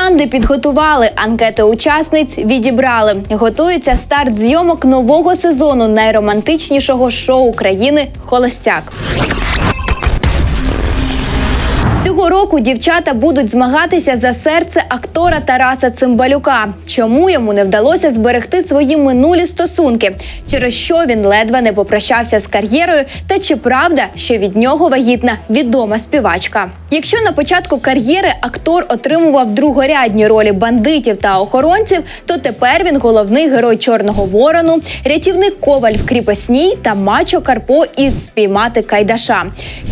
Троянди підготували, анкети учасниць відібрали. Готується старт зйомок нового сезону найромантичнішого шоу країни Холостяк. Цього року дівчата будуть змагатися за серце актора Тараса Цимбалюка. Чому йому не вдалося зберегти свої минулі стосунки? Через що він ледве не попрощався з кар'єрою? Та чи правда, що від нього вагітна відома співачка? Якщо на початку кар'єри актор отримував другорядні ролі бандитів та охоронців, то тепер він головний герой Чорного ворону, рятівник Коваль в кріпосній та мачо Карпо із спіймати Кайдаша.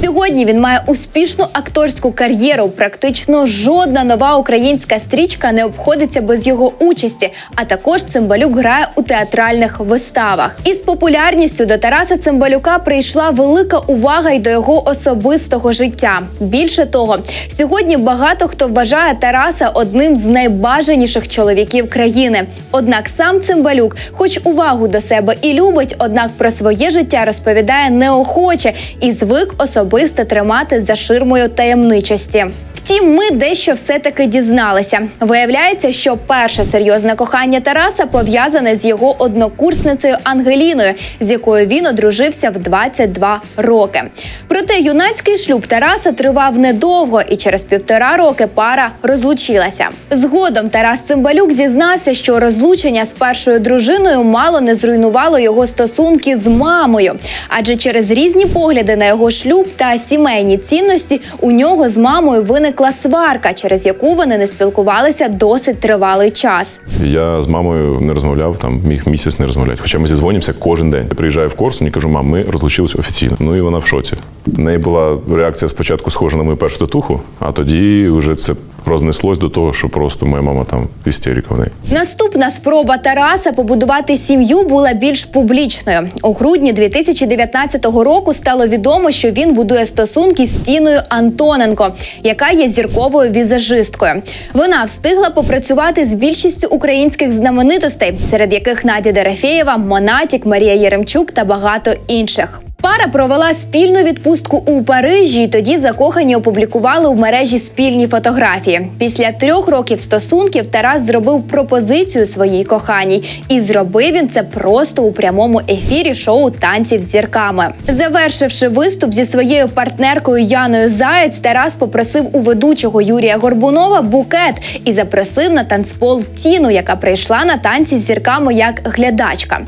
Сьогодні він має успішну акторську кар'єру. Практично жодна нова українська стрічка не обходиться без його участі. А також Цимбалюк грає у театральних виставах. Із популярністю до Тараса Цимбалюка прийшла велика увага й до його особистого життя. Більше того, сьогодні багато хто вважає Тараса одним з найбажаніших чоловіків країни. Однак сам Цимбалюк, хоч увагу до себе і любить, однак про своє життя розповідає неохоче і звик особисто тримати за ширмою таємничості. Втім, ми дещо все-таки дізналися. Виявляється, що перше серйозне кохання Тараса пов'язане з його однокурсницею Ангеліною, з якою він одружився в 22 роки. Проте юнацький шлюб Тараса тривав недовго, і через півтора роки пара розлучилася. Згодом Тарас Цимбалюк зізнався, що розлучення з першою дружиною мало не зруйнувало його стосунки з мамою, адже через різні погляди на його шлюб та сімейні цінності у нього з мамою виникла сварка, через яку вони не спілкувалися досить тривалий час. Я з мамою не розмовляв, там міг місяць не розмовляти. Хоча ми зізвонимося кожен день. Я приїжджаю в Корсунь і кажу, мам, ми розлучилися офіційно. Ну і вона в шоці. В неї була реакція спочатку схожа на мою першу татуху, а тоді вже це рознеслось до того, що просто моя мама там істерика в неї. Наступна спроба Тараса побудувати сім'ю була більш публічною. У грудні 2019 року стало відомо, що він будує стосунки з Тіною Антоненко, яка є зірковою візажисткою. Вона встигла попрацювати з більшістю українських знаменитостей, серед яких Надя Дерефєєва, Монатік, Марія Єремчук та багато інших. Пара провела спільну відпустку у Парижі, і тоді закохані опублікували у мережі спільні фотографії. Після трьох років стосунків Тарас зробив пропозицію своїй коханій, і зробив він це просто у прямому ефірі шоу танців з зірками. Завершивши виступ зі своєю партнеркою Яною Заєць, Тарас попросив у ведучого Юрія Горбунова букет і запросив на танцпол Тіну, яка прийшла на танці з зірками як глядачка.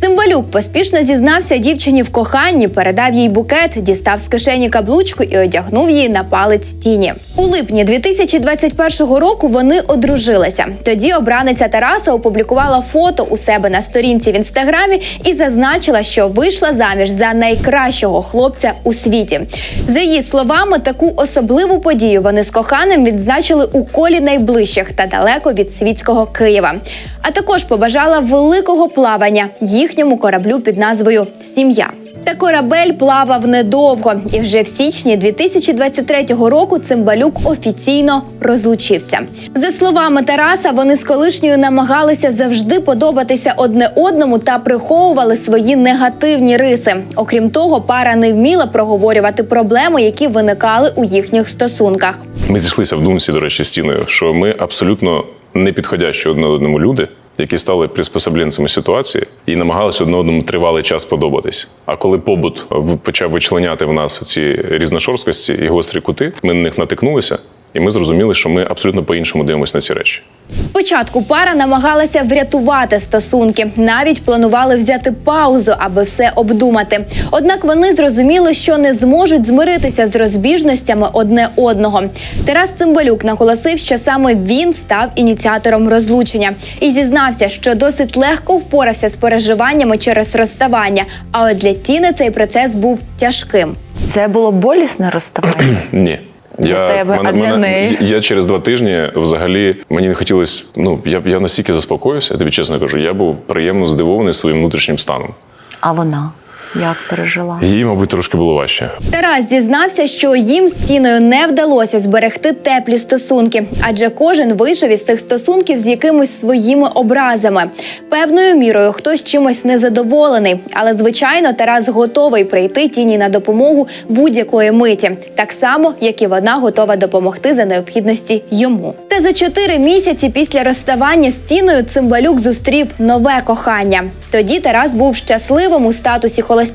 Цимбалюк поспішно зізнався дівчині в коханні, передав їй букет, дістав з кишені каблучку і одягнув її на палець тіні. У липні 2021 року вони одружилися. Тоді обраниця Тараса опублікувала фото у себе на сторінці в інстаграмі і зазначила, що вийшла заміж за найкращого хлопця у світі. За її словами, таку особливу подію вони з коханим відзначили у колі найближчих та далеко від світського Києва. А також побажала великого плавання їхньому кораблю під назвою Сім'я. Та корабель плавав недовго, і вже в січні 2023 року Цимбалюк офіційно розлучився. За словами Тараса, вони з колишньою намагалися завжди подобатися одне одному та приховували свої негативні риси. Окрім того, пара не вміла проговорювати проблеми, які виникали у їхніх стосунках. Ми зійшлися в думці, до речі, з тіною, що ми абсолютно не підходящі одне одному люди, які стали приспособленцями ситуації і намагалися одне одному тривалий час подобатись. А коли побут почав вичленяти в нас ці різношорсткості і гострі кути, ми на них натикнулися, і ми зрозуміли, що ми абсолютно по-іншому дивимося на ці речі. Спочатку пара намагалася врятувати стосунки, навіть планували взяти паузу, аби все обдумати. Однак вони зрозуміли, що не зможуть змиритися з розбіжностями одне одного. Тарас Цимбалюк наголосив, що саме він став ініціатором розлучення і зізнався, що досить легко впорався з переживаннями через розставання. А от для Тіни цей процес був тяжким. Це було болісне розставання. Ні. Для тебе, а для неї? Я через два тижні взагалі мені не хотілося. Ну я я настільки заспокоївся, я тобі чесно кажу. Я був приємно здивований своїм внутрішнім станом. А вона. Як пережила? Їй, мабуть, трошки було важче. Тарас зізнався, що їм з Тіною не вдалося зберегти теплі стосунки, адже кожен вийшов із цих стосунків з якимись своїми образами. Певною мірою хтось чимось незадоволений, але звичайно, Тарас готовий прийти тіні на допомогу будь-якої миті, так само як і вона готова допомогти за необхідності йому. Та за чотири місяці після розставання з Тіною Цимбалюк зустрів нове кохання. Тоді Тарас був щасливим у статусі холостяка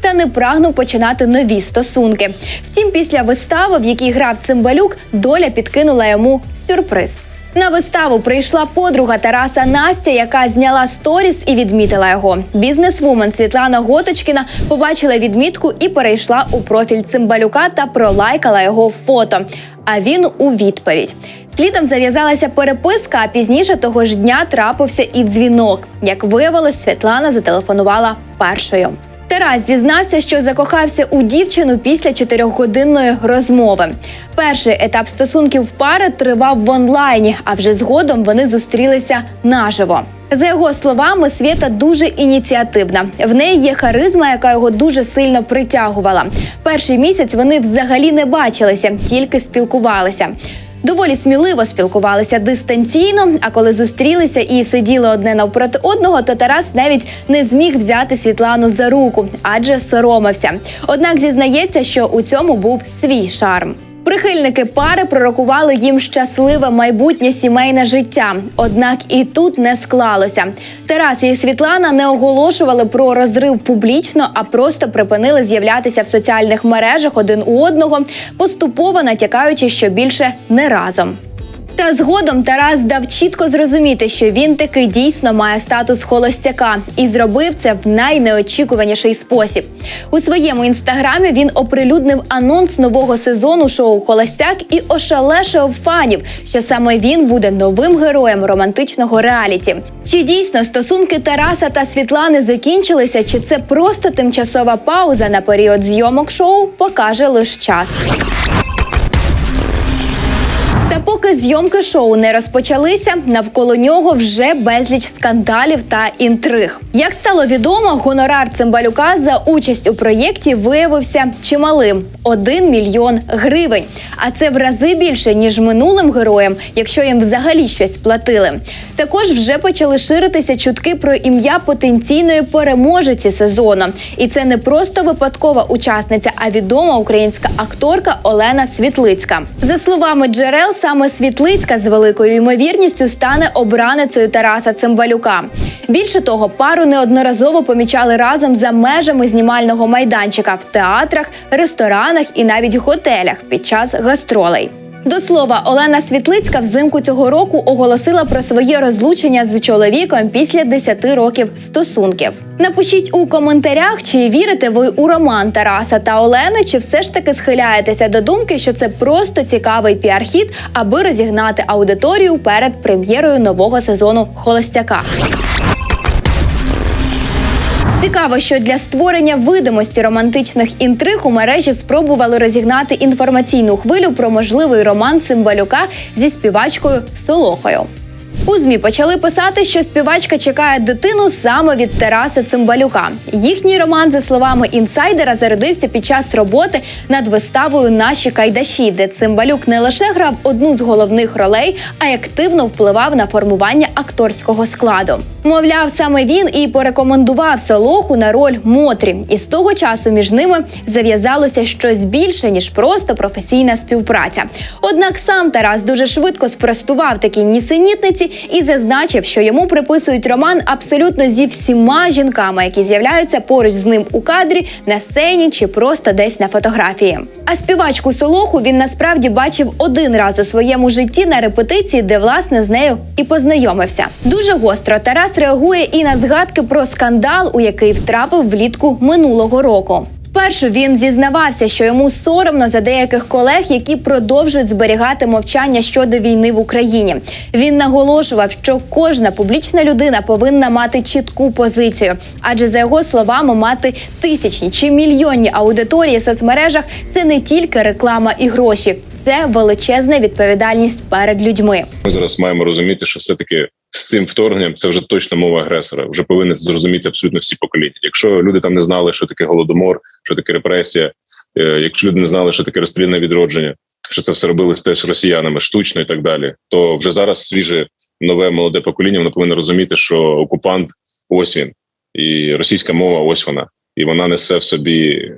та не прагнув починати нові стосунки. Втім, після вистави, в якій грав Цимбалюк, доля підкинула йому сюрприз. На виставу прийшла подруга Тараса Настя, яка зняла сторіс і відмітила його. Бізнесвумен Світлана Готочкіна побачила відмітку і перейшла у профіль Цимбалюка та пролайкала його фото. А він у відповідь. Слідом зав'язалася переписка, а пізніше того ж дня трапився і дзвінок. Як виявилось, Світлана зателефонувала першою. Тарас зізнався, що закохався у дівчину після чотирьохгодинної розмови. Перший етап стосунків пари тривав в онлайні, а вже згодом вони зустрілися наживо. За його словами, Свєта дуже ініціативна. В неї є харизма, яка його дуже сильно притягувала. Перший місяць вони взагалі не бачилися, тільки спілкувалися. Доволі сміливо спілкувалися дистанційно. А коли зустрілися і сиділи одне навпроти одного, то Тарас навіть не зміг взяти Світлану за руку, адже соромився. Однак зізнається, що у цьому був свій шарм. Прихильники пари пророкували їм щасливе майбутнє сімейне життя. Однак і тут не склалося. Тарас і Світлана не оголошували про розрив публічно, а просто припинили з'являтися в соціальних мережах один у одного, поступово натякаючи, що більше не разом. Та згодом Тарас дав чітко зрозуміти, що він таки дійсно має статус холостяка і зробив це в найнеочікуваніший спосіб. У своєму інстаграмі він оприлюднив анонс нового сезону шоу Холостяк і ошалешив фанів, що саме він буде новим героєм романтичного реаліті. Чи дійсно стосунки Тараса та Світлани закінчилися, чи це просто тимчасова пауза на період зйомок шоу, покаже лише час. Поки зйомки шоу не розпочалися, навколо нього вже безліч скандалів та інтриг. Як стало відомо, гонорар Цимбалюка за участь у проєкті виявився чималим 1 мільйон гривень. А це в рази більше ніж минулим героям, якщо їм взагалі щось платили. Також вже почали ширитися чутки про ім'я потенційної переможиці сезону. І це не просто випадкова учасниця, а відома українська акторка Олена Світлицька. За словами джерел, саме Світлицька з великою ймовірністю стане обраницею Тараса Цимбалюка. Більше того, пару неодноразово помічали разом за межами знімального майданчика в театрах, ресторанах і навіть готелях під час гастролей. До слова, Олена Світлицька взимку цього року оголосила про своє розлучення з чоловіком після 10 років стосунків. Напишіть у коментарях, чи вірите ви у роман Тараса та Олени, чи все ж таки схиляєтеся до думки, що це просто цікавий піар-хід, аби розігнати аудиторію перед прем'єрою нового сезону Холостяка. Цікаво, що для створення видимості романтичних інтриг у мережі спробували розігнати інформаційну хвилю про можливий роман Цимбалюка зі співачкою Солохою. У змі почали писати, що співачка чекає дитину саме від Тараса Цимбалюка. Їхній роман, за словами інсайдера, зародився під час роботи над виставою Наші кайдаші, де Цимбалюк не лише грав одну з головних ролей, а й активно впливав на формування акторського складу. Мовляв, саме він і порекомендував Солоху на роль Мотрі, і з того часу між ними зав'язалося щось більше ніж просто професійна співпраця. Однак сам Тарас дуже швидко спростував такі нісенітниці і зазначив, що йому приписують роман абсолютно зі всіма жінками, які з'являються поруч з ним у кадрі, на сцені чи просто десь на фотографії. А співачку Солоху він насправді бачив один раз у своєму житті на репетиції, де власне з нею і познайомився. Дуже гостро Тарас реагує і на згадки про скандал, у який втрапив влітку минулого року. Спершу він зізнавався, що йому соромно за деяких колег, які продовжують зберігати мовчання щодо війни в Україні. Він наголошував, що кожна публічна людина повинна мати чітку позицію, адже за його словами, мати тисячні чи мільйонні аудиторії в соцмережах це не тільки реклама і гроші, це величезна відповідальність перед людьми. Ми зараз маємо розуміти, що все-таки з цим вторгненням це вже точно мова агресора. Вже повинні зрозуміти абсолютно всі покоління. Якщо люди там не знали, що таке голодомор, що таке репресія, е, якщо люди не знали, що таке розстрільне відродження, що це все робилось теж росіянами штучно і так далі, то вже зараз свіже нове молоде покоління воно повинно розуміти, що окупант ось він, і російська мова ось вона, і вона несе в собі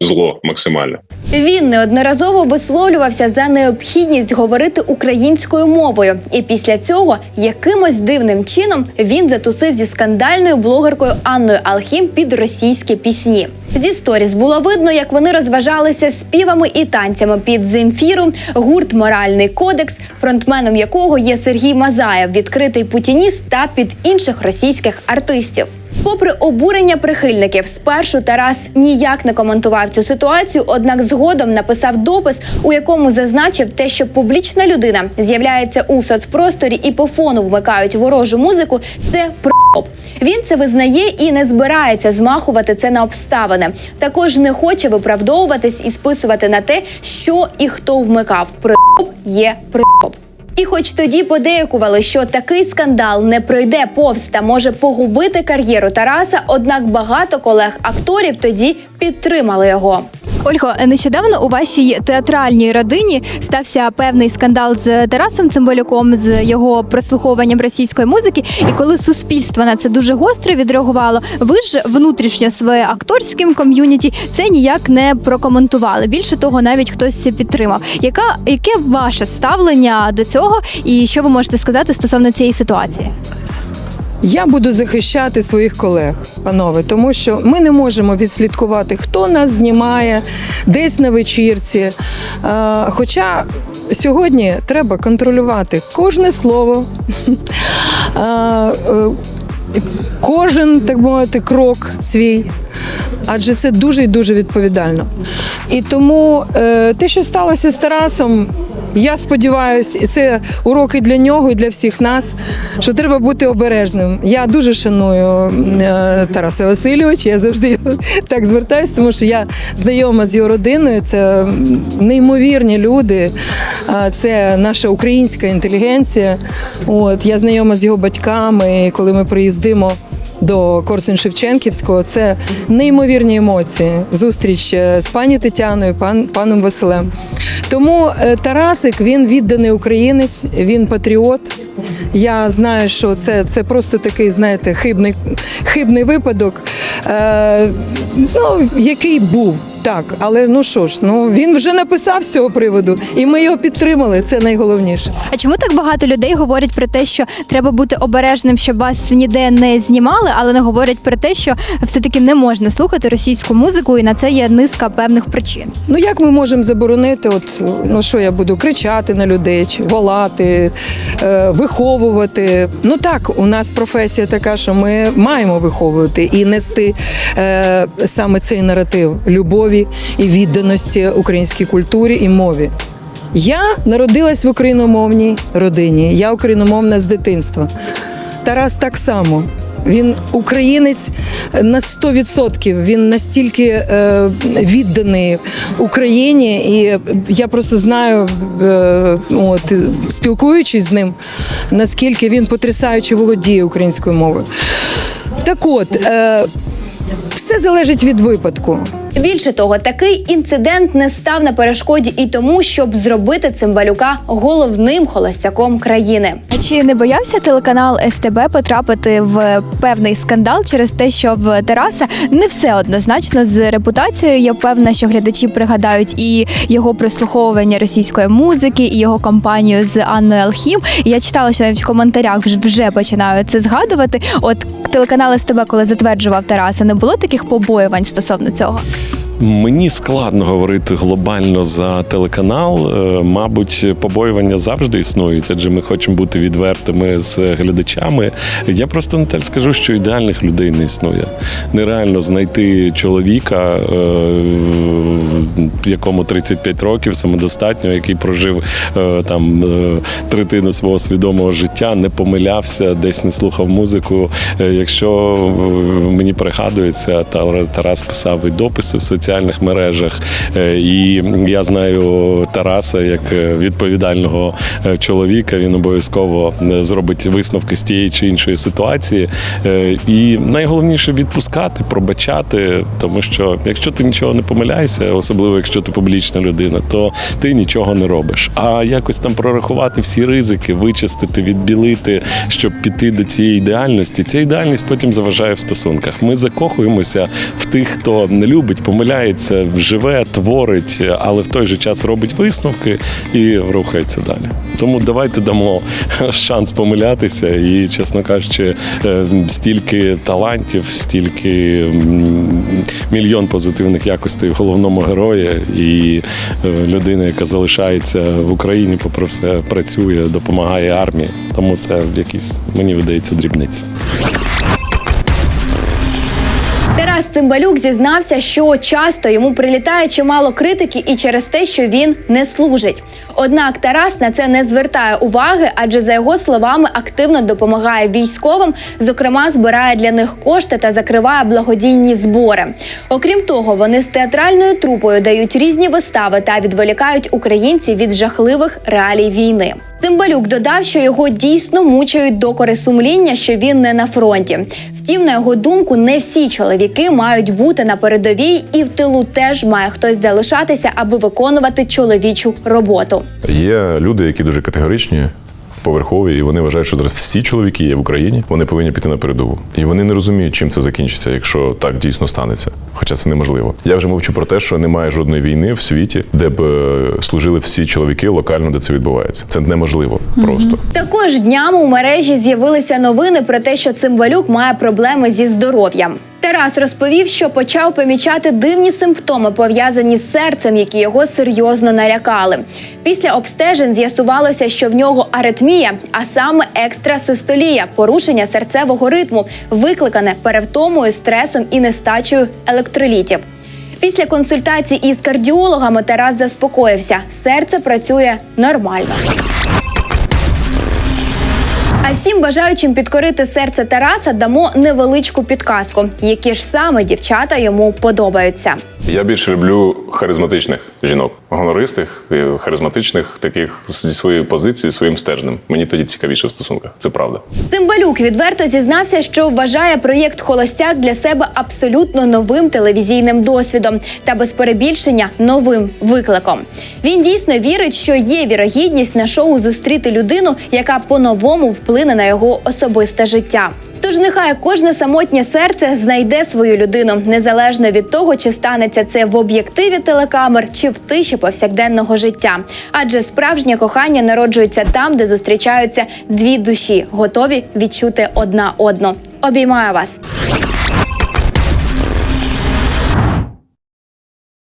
зло максимально. Він неодноразово висловлювався за необхідність говорити українською мовою, і після цього якимось дивним чином він затусив зі скандальною блогеркою Анною Алхім під російські пісні. Зі сторіс було видно, як вони розважалися співами і танцями під Земфіру, гурт Моральний кодекс, фронтменом якого є Сергій Мазаєв, відкритий путініст та під інших російських артистів. Попри обурення прихильників, спершу Тарас ніяк не коментував цю ситуацію, однак згодом написав допис, у якому зазначив те, що публічна людина з'являється у соцпросторі і по фону вмикають ворожу музику. Це проп. Він це визнає і не збирається змахувати це на обставини. Також не хоче виправдовуватись і списувати на те, що і хто вмикав. Проп є проп. І хоч тоді подеякували, що такий скандал не пройде повз та може погубити кар'єру Тараса, однак багато колег-акторів тоді підтримали його. Ольго, нещодавно у вашій театральній родині стався певний скандал з Тарасом Цимбалюком, з його прослуховуванням російської музики. І коли суспільство на це дуже гостро відреагувало, ви ж внутрішньо своє акторським ком'юніті це ніяк не прокоментували. Більше того, навіть хтось підтримав. Яка яке ваше ставлення до цього, і що ви можете сказати стосовно цієї ситуації? Я буду захищати своїх колег, панове, тому що ми не можемо відслідкувати, хто нас знімає десь на вечірці. Е, Хоча сьогодні треба контролювати кожне слово, е, е, кожен, так мовити, крок свій. Адже це дуже і дуже відповідально. І тому е, те, що сталося з Тарасом, я сподіваюся, і це уроки для нього і для всіх нас, що треба бути обережним. Я дуже шаную е, Тараса Васильовича. Я завжди так звертаюся, тому що я знайома з його родиною. Це неймовірні люди. Це наша українська інтелігенція. От я знайома з його батьками. Коли ми приїздимо до Корсунь Шевченківського. Це неймовірні емоції. Зустріч е, з пані Тетяною, пан, паном Василем. Тому е, Тарасик він відданий українець, він патріот. Я знаю, що це, це просто такий, знаєте, хибний, хибний випадок, е, ну, який був. Так, але ну що ж, ну він вже написав з цього приводу, і ми його підтримали. Це найголовніше. А чому так багато людей говорять про те, що треба бути обережним, щоб вас ніде не знімали, але не говорять про те, що все-таки не можна слухати російську музику, і на це є низка певних причин. Ну як ми можемо заборонити? От ну що я буду кричати на людей, чи волати, е, виховувати? Ну так, у нас професія така, що ми маємо виховувати і нести е, саме цей наратив любові і відданості українській культурі і мові. Я народилась в україномовній родині. Я україномовна з дитинства. Тарас так само. Він українець на 100%. Він настільки е, відданий Україні, і я просто знаю, е, от спілкуючись з ним, наскільки він потрясаюче володіє українською мовою. Так от, е, все залежить від випадку. Більше того, такий інцидент не став на перешкоді і тому, щоб зробити цимбалюка головним холостяком країни. Чи не боявся телеканал СТБ потрапити в певний скандал через те, що в Тараса не все однозначно з репутацією? Я впевнена, що глядачі пригадають і його прослуховування російської музики, і його кампанію з Анною Алхім. Я читала, що навіть в коментарях вже- починають це згадувати. От телеканал СТБ, коли затверджував Тараса, не було таких побоювань стосовно цього. Мені складно говорити глобально за телеканал. Е, Мабуть, побоювання завжди існують, адже ми хочемо бути відвертими з глядачами. Я просто Наталь скажу, що ідеальних людей не існує. Нереально знайти чоловіка, е, якому 35 років, самодостатньо, який прожив е, там третину свого свідомого життя, не помилявся, десь не слухав музику. Якщо мені пригадується, Тар- Тарас писав і дописи в соціальних соціальних мережах. Е, І я знаю Тараса як е, відповідального е, чоловіка. Він обов'язково зробить висновки з тієї чи іншої ситуації. І найголовніше відпускати, пробачати, тому що якщо ти нічого не помиляєшся, особливо якщо ти публічна людина, то ти нічого не робиш. А якось там прорахувати всі ризики, вичистити, відбілити, щоб піти до цієї ідеальності. Ця ідеальність потім заважає в стосунках. Ми закохуємося в тих, хто не любить, помиляється, живе, творить, але в той же час робить висновки і рухається далі. Тому давайте дамо шанс помилятися. І, чесно кажучи, е, стільки талантів, стільки мільйон позитивних якостей головному герої і е, людина, яка залишається в Україні, попри все працює, допомагає армії. Тому це якісь мені видається дрібниці. Цимбалюк зізнався, що часто йому прилітає чимало критики і через те, що він не служить. Однак Тарас на це не звертає уваги, адже за його словами активно допомагає військовим, зокрема збирає для них кошти та закриває благодійні збори. Окрім того, вони з театральною трупою дають різні вистави та відволікають українців від жахливих реалій війни. Цимбалюк додав, що його дійсно мучають докори сумління, що він не на фронті. Втім, на його думку, не всі чоловіки мають бути на передовій, і в тилу теж має хтось залишатися, аби виконувати чоловічу роботу. Є люди, які дуже категоричні. Поверхові, і вони вважають, що зараз всі чоловіки є в Україні, вони повинні піти на передову. І вони не розуміють, чим це закінчиться, якщо так дійсно станеться. Хоча це неможливо. Я вже мовчу про те, що немає жодної війни в світі, де б е, служили всі чоловіки локально, де це відбувається. Це неможливо просто. Також днями у мережі з'явилися новини про те, що Цимбалюк має проблеми зі здоров'ям. Тарас розповів, що почав помічати дивні симптоми, пов'язані з серцем, які його серйозно налякали. Після обстежень з'ясувалося, що в нього аритмія, а саме екстрасистолія, порушення серцевого ритму, викликане перевтомою, стресом і нестачею електролітів. Після консультацій із кардіологами Тарас заспокоївся. Серце працює нормально. А всім бажаючим підкорити серце Тараса дамо невеличку підказку, які ж саме дівчата йому подобаються. Я більше люблю харизматичних жінок, гонористих, е, харизматичних, таких зі своєю позицією, своїм стержнем. Мені тоді цікавіше в стосунках. Це правда. Цимбалюк відверто зізнався, що вважає проєкт Холостяк для себе абсолютно новим телевізійним досвідом та без перебільшення новим викликом. Він дійсно вірить, що є вірогідність на шоу зустріти людину, яка по-новому вплине на його особисте життя. Тож нехай кожне самотнє серце знайде свою людину, незалежно від того, чи станеться це в об'єктиві телекамер чи в тиші повсякденного життя. Адже справжнє кохання народжується там, де зустрічаються дві душі, готові відчути одна одну. Обіймаю вас.